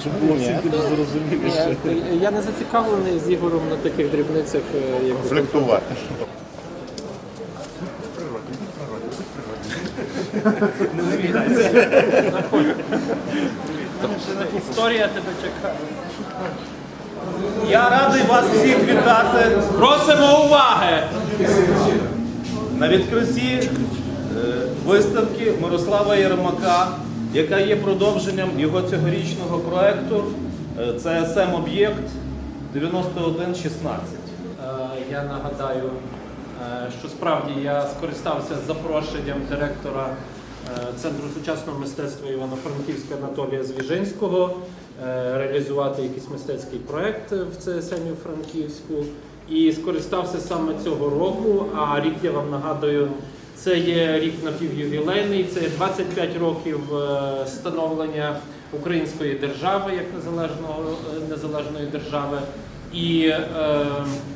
Щоб було всім більш зрозуміліше. Ні, Я не зацікавлений з Ігорем на таких дрібницях, е, як Конфліктувати. історія тебе чекає. Я радий вас всіх вітати Просимо уваги! на відкритті е, виставки Мирослава Єрмака, яка є продовженням його цьогорічного проекту. Е, Це СМ об'єкт 9116. Е, Я нагадаю, е, що справді я скористався запрошеннем директора Центру сучасного мистецтва Івано-Франківська Анатолія Звіжинського реалізувати якийсь мистецький проект в ЦСМі Франківську. І скористався саме цього року. А рік я вам нагадую, це є рік напівювілейний, це є 25 років встановлення становлення української держави як незалежного е, незалежної держави. І е,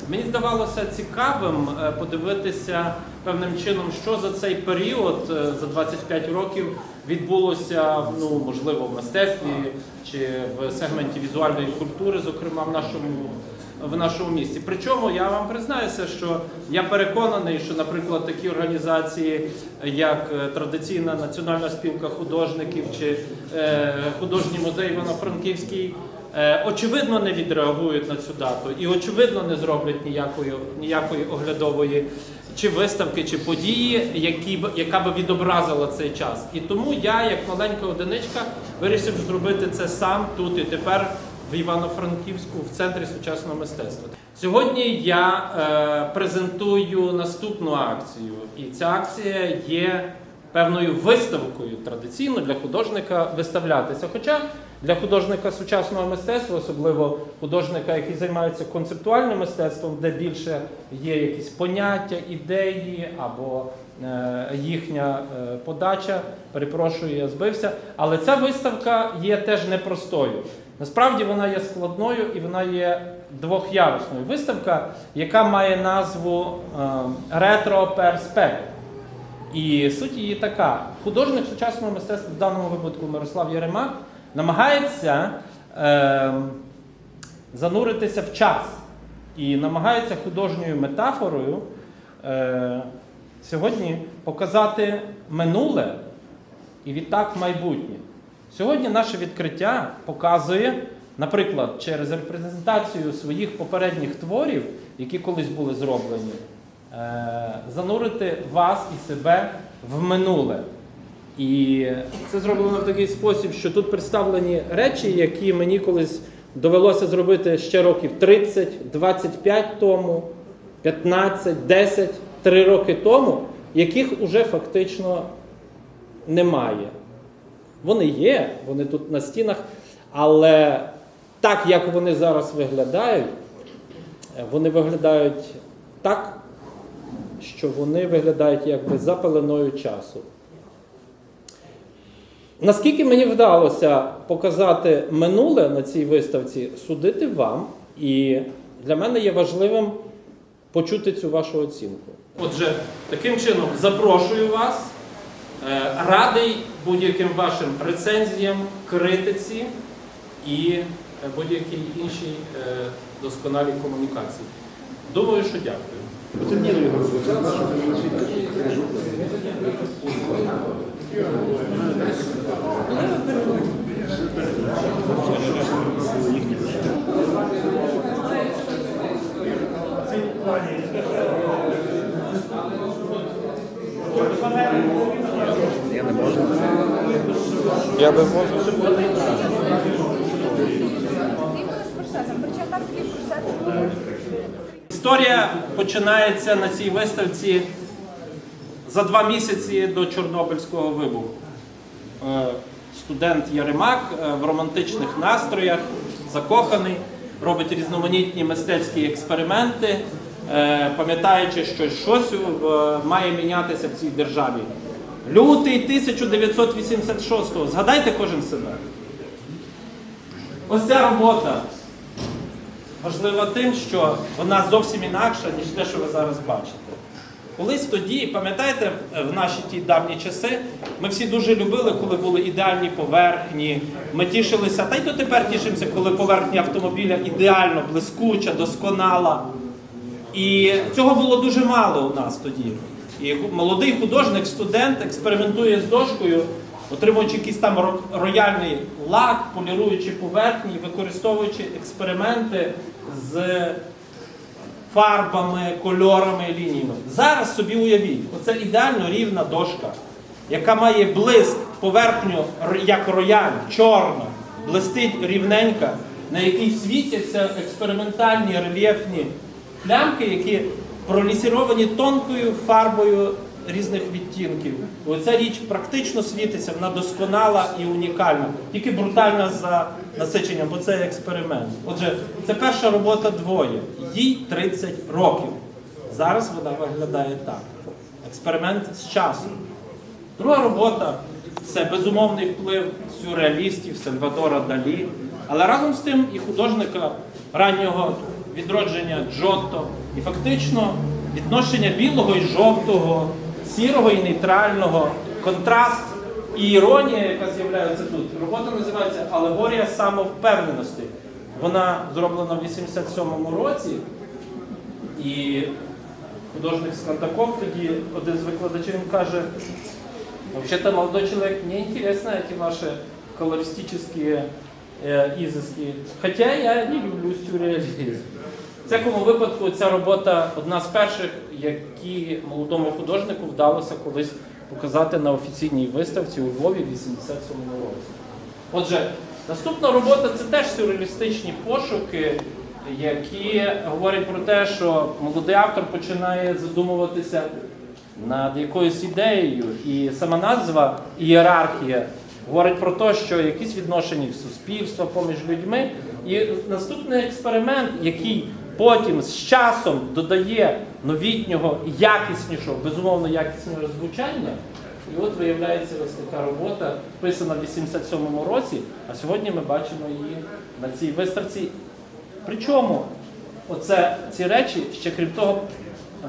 мені здавалося цікавим е, подивитися певним чином, що за цей період, е, за 25 років, відбулося, ну можливо, в мистецтві чи в сегменті візуальної культури, зокрема в нашому в нашому місті. Причому я вам признаюся, що я переконаний, що, наприклад, такі організації, як е, традиційна національна спілка художників чи е, художній музей Івано-Франківський. Е, Очевидно, не відреагують на цю дату і очевидно не зроблять ніякої ніякої оглядової чи виставки, чи події, які б яка би відобразила цей час. І тому я, як маленька одиничка, вирішив зробити це сам тут і тепер в Івано-Франківську в центрі сучасного мистецтва. Сьогодні я е, презентую наступну акцію, і ця акція є певною виставкою традиційно для художника виставлятися. Хоча для художника сучасного мистецтва, особливо художника, який займається концептуальним мистецтвом, де більше є якісь поняття, ідеї або е, їхня е, подача. Перепрошую, я збився. Але ця виставка є теж непростою. Насправді вона є складною і вона є двохярусною. Виставка, яка має назву е, Ретро Перспект. І суть її така: художник сучасного мистецтва, в даному випадку Мирослав Єремак, намагається е, зануритися в час і намагається художньою метафорою е, сьогодні показати минуле і відтак майбутнє. Сьогодні наше відкриття показує, наприклад, через репрезентацію своїх попередніх творів, які колись були зроблені, занурити вас і себе в минуле. І це зроблено в такий спосіб, що тут представлені речі, які мені колись довелося зробити ще років 30, 25 тому, 15, 10, 3 роки тому, яких уже фактично немає. Вони є, вони тут на стінах, але так, як вони зараз виглядають, е, вони виглядають так, що вони виглядають якби за пеленою часу. Наскільки мені вдалося показати минуле на цій виставці, судити вам, і для мене є важливим почути цю вашу оцінку. Отже, таким чином запрошую вас. Е, Радий будь-яким вашим рецензіям, критиці і е, будь-якій іншій е, досконалій комунікації. Думаю, що дякую. Я не можу. Я не зможу. Історія починається на цій виставці за два місяці до Чорнобильського вибуху. Е, Студент Яремак е, в романтичних настроях, закоханий, робить різноманітні мистецькі експерименти, е, пам'ятаючи, що щось має мінятися в цій державі. Лютий 1986-го. Згадайте кожен себе. Ось ця робота важлива тим, що вона зовсім інакша, ніж те, що ви зараз бачите. Колись тоді, пам'ятаєте, в наші ті давні часи, ми всі дуже любили, коли були ідеальні поверхні. Ми тішилися, та й до тепер тішимося, коли поверхня автомобіля ідеально блискуча, досконала. І цього було дуже мало у нас тоді. І молодий художник, студент експериментує з дошкою, отримуючи якийсь там рояльний лак, поліруючи поверхні, використовуючи експерименти з фарбами, кольорами, лініями. Зараз собі уявіть, оце ідеально рівна дошка, яка має блиск, поверхню як рояль, чорна, блистить рівненька, на якій світяться експериментальні рельєфні плямки, які пролісіровані тонкою фарбою різних відтінків. Оця річ практично світиться, вона досконала і унікальна, тільки брутальна за насиченням, бо це експеримент. Отже, це перша робота двоє. Їй 30 років. Зараз вона виглядає так. Експеримент з часом. Друга робота це безумовний вплив сюрреалістів Сальвадора Далі, але разом з тим і художника раннього відродження Джотто, і фактично відношення білого і жовтого, сірого і нейтрального, контраст і іронія, яка з'являється тут. Робота називається Алегорія самовпевненості. Вона зроблена в 87-му році. І художник Скандаков тоді один з викладачів він каже, вообще-то молодой человек, мне интересно эти ваши колористические э, изыски. Хотя я не люблю сюрреалізм. Всякому випадку ця робота одна з перших, які молодому художнику вдалося колись показати на офіційній виставці у Львові в 87-му році. Отже, наступна робота це теж сюрреалістичні пошуки, які говорять про те, що молодий автор починає задумуватися над якоюсь ідеєю, і сама назва ієрархія говорить про те, що якісь відношення в суспільства поміж людьми. І наступний експеримент, який потім з часом додає новітнього, якіснішого, безумовно якісного звучання. І от виявляється ось така робота, писана в 87-му році, а сьогодні ми бачимо її на цій виставці. Причому оце, ці речі, ще крім того,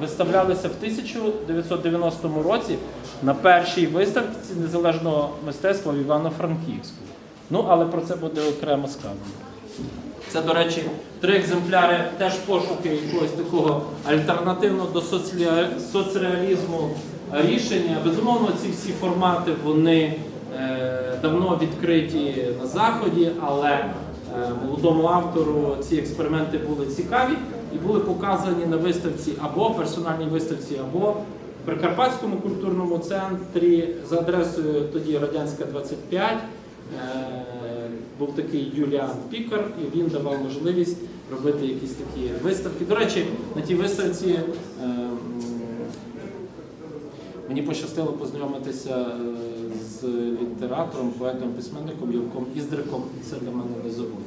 виставлялися в 1990 році на першій виставці незалежного мистецтва в Івано-Франківську. Ну, але про це буде окремо сказано. Це, до речі, три екземпляри теж пошуки якогось такого альтернативного до соцреалізму рішення. Безумовно, ці всі формати вони е, давно відкриті на заході, але е, молодому автору ці експерименти були цікаві і були показані на виставці або персональній виставці, або в Прикарпатському культурному центрі за адресою тоді Радянська 25. Був такий Юліан Пікар, і він давав можливість робити якісь такі виставки. До речі, на тій виставці е, мені пощастило познайомитися е, з літератором, поетом, письменником Юрком Іздриком. Це для мене не забув.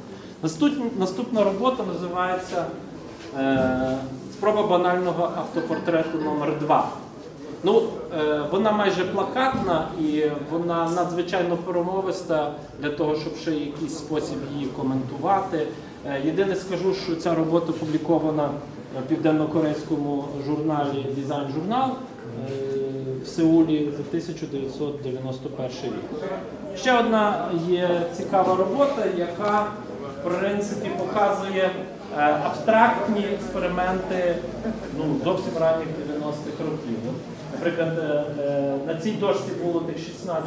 Наступна, наступна робота називається е, Спроба банального автопортрету номер 2 Ну, е, вона майже плакатна і вона надзвичайно промовиста для того, щоб ще якийсь спосіб її коментувати. Е, єдине скажу, що ця робота опублікована в південно-корейському журналі Дизайн Журнал е, в Сеулі за 1991 рік. Ще одна є цікава робота, яка в принципі показує абстрактні експерименти ну, зовсім ранніх 90-х років. Наприклад, е, е, на цій дошці було тих 16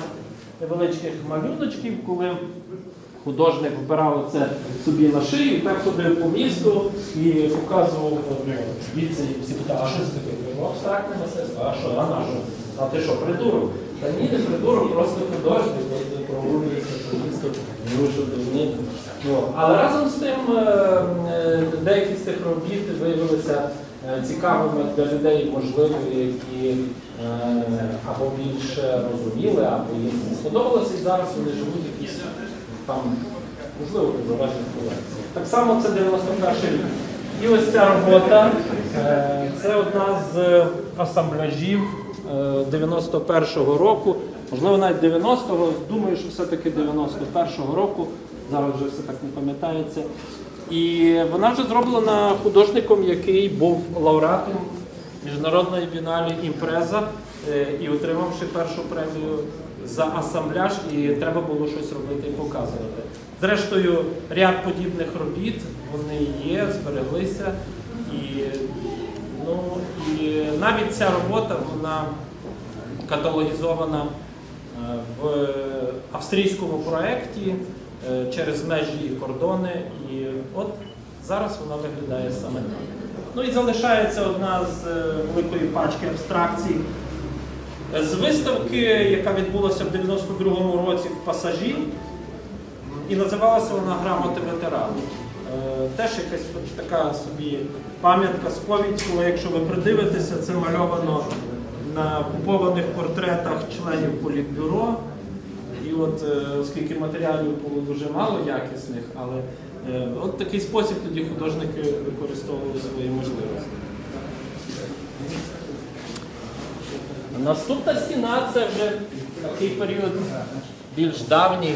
невеличких малюночків, коли художник вбирав це собі на шию, і так ходив по місту і показував ну, звідси, і всі питали, а що це таке? Ну, абстрактне мистецтво, а що, а на що? А ти що, придурок? Та ні, не придурок, просто художник, просто прогулюється по місту, до Ну, Але разом з тим е, е, деякі з тих робіт виявилися е, цікавими для людей, можливо, які е, або більше розуміли, або їм сподобалося, і зараз вони живуть якісь там, можливо, в залежних колекціях. Так само це 91 рік. І ось ця робота е, це одна з асамбляжів е, 91-го року, можливо, навіть 90-го, думаю, що все-таки 91-го року, зараз вже все так не пам'ятається. І вона вже зроблена художником, який був лауреатом міжнародної біналі імпреза е, і отримавши першу премію за асамбляж, і треба було щось робити і показувати. Зрештою, ряд подібних робіт вони є, збереглися. І, ну, і навіть ця робота вона каталогізована е, в австрійському проєкті через межі і кордони. І от зараз вона виглядає саме так. Ну і залишається одна з е, великої пачки абстракцій. Е, З виставки, яка відбулася в 92-му році в пасажі, і називалася вона Грамоти ветеранів. Е, Теж якась така собі пам'ятка, сповідь, коли якщо ви придивитеся, це мальовано на купованих портретах членів політбюро. От е, оскільки матеріалів було дуже мало якісних, але е, от такий спосіб тоді художники використовували свої можливості. Наступна стіна це вже такий період більш давній.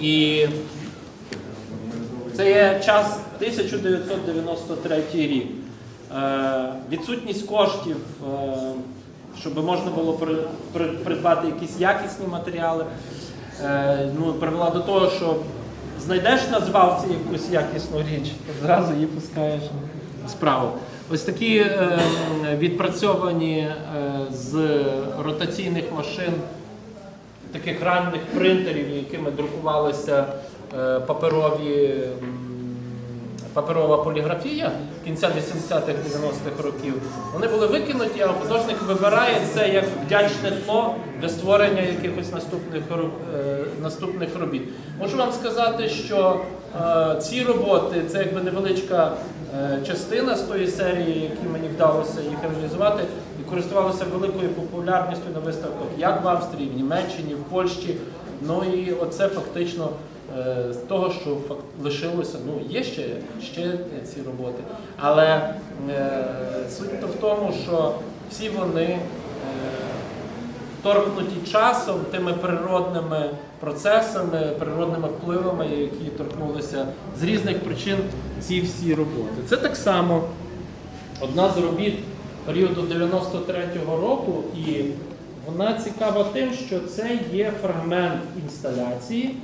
І це є час 1993 рік. Е, відсутність коштів, щоб можна було при- при- придбати якісь якісні матеріали, е, ну, привела до того, що знайдеш на звалці якусь якісну річ, одразу її пускаєш в справу. Ось такі е, відпрацьовані е, з ротаційних машин таких ранних принтерів, якими друкувалися паперові, паперова поліграфія кінця 80-х, 90-х років, вони були викинуті, а художник вибирає це як вдячне тло для створення якихось наступних, е, наступних робіт. Можу вам сказати, що е, ці роботи це якби невеличка е, частина з тої серії, які мені вдалося їх реалізувати, і користувалися великою популярністю на виставках як в Австрії, в Німеччині, в Польщі. Ну і оце фактично з того, що лишилося. Ну, є ще, ще ці роботи. Але е, суть то в тому, що всі вони е, торкнуті часом тими природними процесами, природними впливами, які торкнулися з різних причин ці всі роботи. Це так само одна з робіт періоду 93-го року, і вона цікава тим, що це є фрагмент інсталяції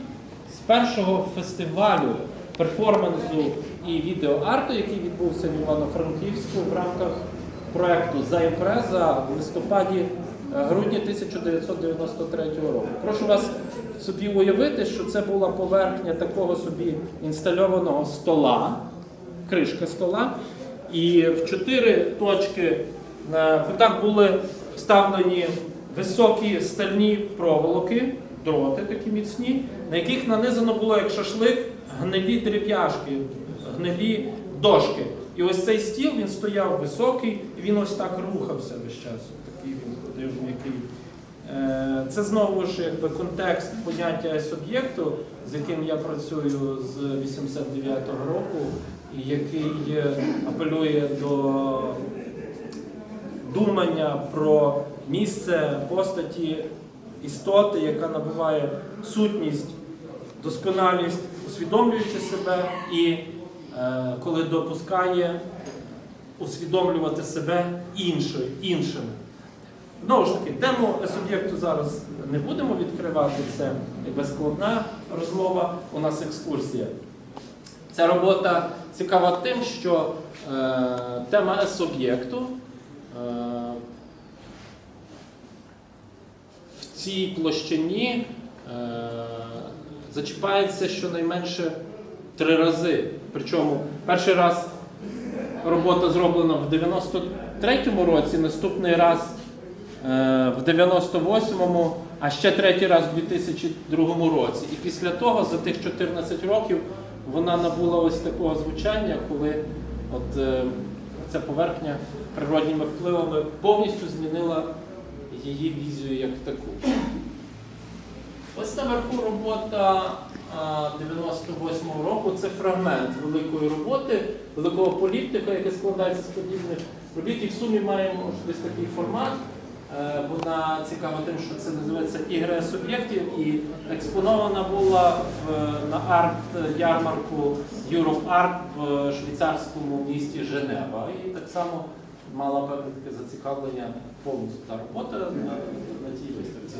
з першого фестивалю перформансу і відеоарту, який відбувся в Івано-Франківську в рамках проекту за імпреза в листопаді е, грудні 1993 року. Прошу вас собі уявити, що це була поверхня такого собі інстальованого стола, кришка стола, і в чотири точки на кутах були вставлені високі стальні проволоки, дроти такі міцні, на яких нанизано було як шашлик гнилі дерев'яшки, гнилі дошки. І ось цей стіл він стояв високий, і він ось так рухався весь час. Такий він ходив м'який. Е, Це знову ж якби контекст поняття S-об'єкту, з яким я працюю з 89-го року, і який е, апелює до думання про місце постаті істоти, яка набуває сутність, досконалість, усвідомлюючи себе і е, коли допускає усвідомлювати себе іншою, іншим. Знову ж таки, тему суб'єкту зараз не будемо відкривати, це якби складна розмова, у нас екскурсія. Ця робота цікава тим, що е, тема суб'єкту е, в цій площині е, зачіпається щонайменше три рази. Причому перший раз робота зроблена в 93-му році, наступний раз е, в 98-му, а ще третій раз в 2002 році. І після того, за тих 14 років, вона набула ось такого звучання, коли от, е, ця поверхня природніми впливами повністю змінила її візію як таку. Ось наверху робота 98-го року. Це фрагмент великої роботи, великого поліптика, який складається з подібних робіт. І в сумі маємо десь такий формат. Е, Вона цікава тим, що це називається ігри суб'єктів, і експонована була в, на арт-ярмарку Europe Art в швейцарському місті Женева. І так само мала певне таке зацікавлення повністю та робота на, на тій виставці.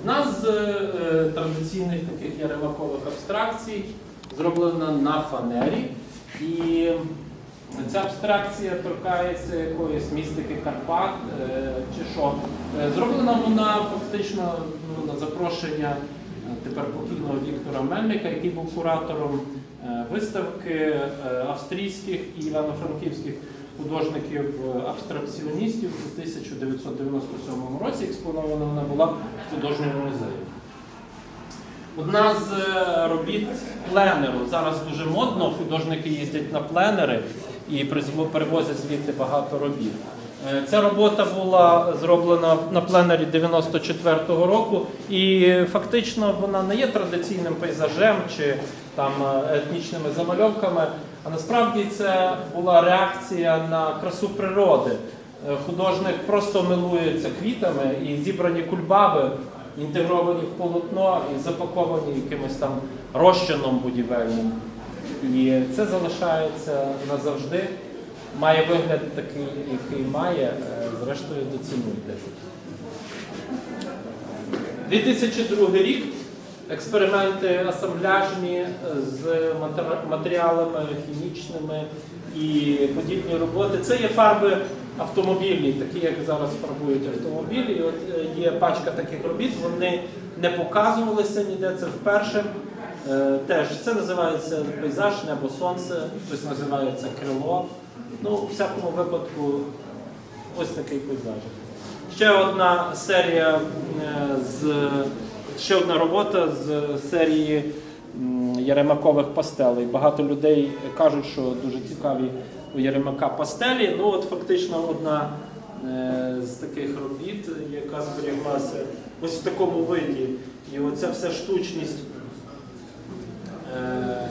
Одна з е, традиційних таких яремакових абстракцій зроблена на фанері. І ця абстракція торкається якоїсь містики Карпат е, чи що. Е, Зроблена вона фактично ну, на запрошення е, тепер покійного Віктора Мельника, який був куратором е, виставки е, австрійських і івано-франківських художників-абстракціоністів у 1997 році. Експонована вона була в художньому музеї. Одна з е, робіт пленеру. Зараз дуже модно, художники їздять на пленери і перевозять звідти багато робіт. Е, Ця робота була зроблена на пленері 94-го року, і фактично вона не є традиційним пейзажем чи там е, етнічними замальовками, а насправді це була реакція на красу природи. Е, Художник просто милується квітами і зібрані кульбаби інтегровані в полотно і запаковані якимось там розчином будівельним. І це залишається назавжди. Має вигляд такий, який має, е, зрештою доцінуйте. 2002 рік. Експерименти асамбляжні е, з матеріалами хімічними і подібні роботи. Це є фарби автомобільні, такі як зараз фарбують автомобілі. От е, є пачка таких робіт, вони не показувалися ніде. Це вперше. Е, Теж це називається пейзаж, небо сонце, хтось називає це крило. Ну, у всякому випадку, ось такий пейзаж. Ще одна серія з ще одна робота з серії Яремакових пастелей. Багато людей кажуть, що дуже цікаві у Яремака пастелі. Ну, от фактично одна е, з таких робіт, яка зберіглася ось в такому виді. І оця вся штучність е,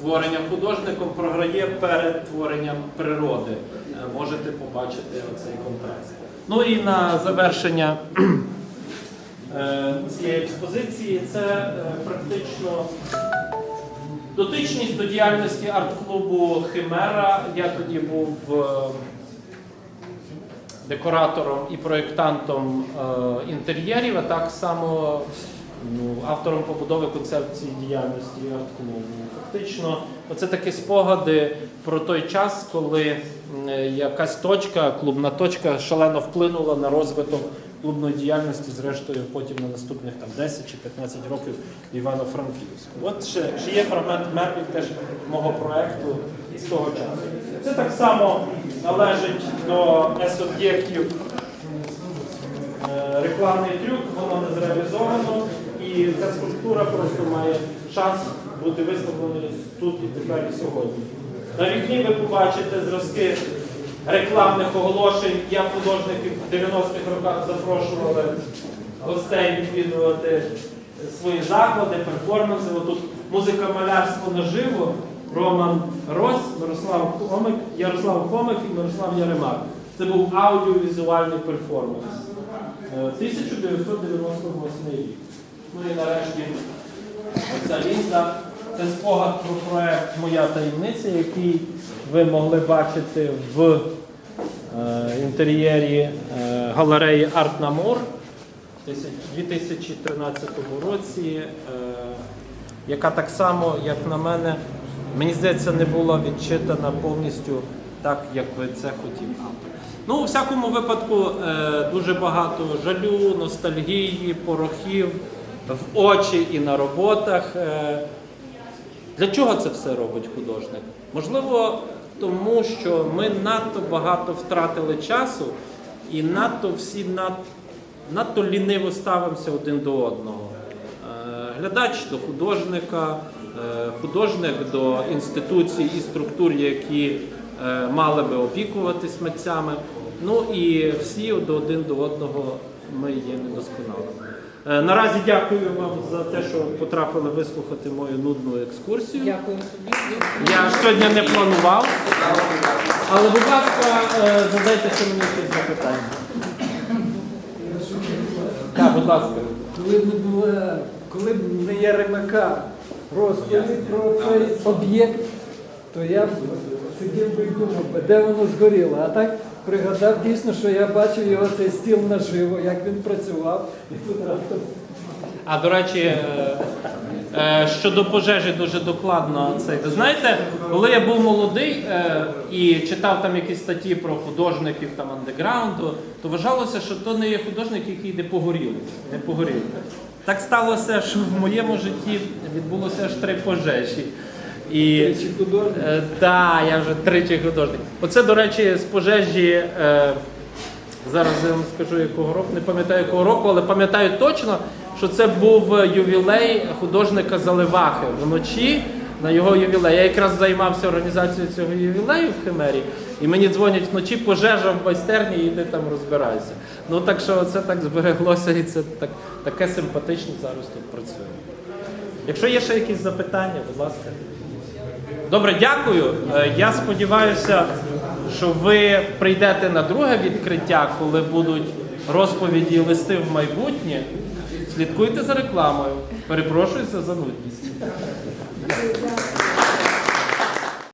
творення художником програє перед творенням природи. Е, Можете побачити оцей контраст. Ну і на завершення е, цієї експозиції це е, практично дотичність до діяльності арт-клубу Химера. Я тоді був е, декоратором і проєктантом інтер'єрів, а так само ну, автором побудови концепції діяльності арт-клубу. Фактично, оце такі спогади про той час, коли якась точка, клубна точка, шалено вплинула на розвиток клубної діяльності, зрештою, потім на наступних там 10 чи 15 років Івано-Франківську. От ще, ще є фрагмент меблів теж мого проєкту з того часу. Це так само належить до S-об'єктів Е, рекламний трюк, воно не зреалізовано, і ця скульптура просто має шанс бути виставленою тут і тепер і сьогодні. На вікні ви побачите зразки рекламних оголошень, як художники в 90-х роках запрошували гостей відвідувати свої заклади, перформанси. Отут музика малярство наживо, Роман Рось, Мирослав Хомик, Ярослав Хомик і Мирослав Яремак. Це був аудіовізуальний перформанс. Е, 1998 рік. Ну і нарешті оця ліста. Це спогад про проект Моя таємниця, який ви могли бачити в е, інтер'єрі е, галереї Арт Намор в 2013 році, е, яка так само, як на мене, мені здається, не була відчитана повністю так, як би це хотів автор. Ну, у всякому випадку, дуже багато жалю, ностальгії, порохів в очі і на роботах. Для чого це все робить художник? Можливо, тому що ми надто багато втратили часу і надто всі над, надто ліниво ставимося один до одного. Е, Глядач до художника, е, художник до інституцій і структур, які е, мали би опікуватись митцями. Ну і всі один до одного ми є недосконалими. Е, Наразі дякую вам за те, що потрапили вислухати мою нудну екскурсію. Дякую. Я сьогодні не планував. Але, будь ласка, е, задайте ще мені якісь запитання. Так, будь ласка. Коли б не була, коли б не Яремака розповідь про цей об'єкт, то я б сидів би і думав, де воно згоріло. А так пригадав дійсно, що я бачив його цей стіл наживо, як він працював, і тут раптом А до речі, е, е, щодо пожежі дуже докладно це. Ви знаєте, коли я був молодий е, і читав там якісь статті про художників там андеграунду, то вважалося, що то не є художник, який не погорів. Не погорів. Так сталося, що в моєму житті відбулося аж три пожежі. І. Е, Так, я вже тричі художник. Оце, до речі, з пожежі. Е, зараз я вам скажу якого року, не пам'ятаю якого року, але пам'ятаю точно, що це був ювілей художника Заливахи вночі. На його ювілей. Я якраз займався організацією цього ювілею в Химері, і мені дзвонять вночі пожежа в майстерні, і йди там розбирайся. Ну так що це так збереглося, і це так, таке симпатично зараз тут працює. Якщо є ще якісь запитання, будь ласка. Добре, дякую. Е, Я сподіваюся, що ви прийдете на друге відкриття, коли будуть розповіді листи в майбутнє. Слідкуйте за рекламою. Перепрошую за занудність.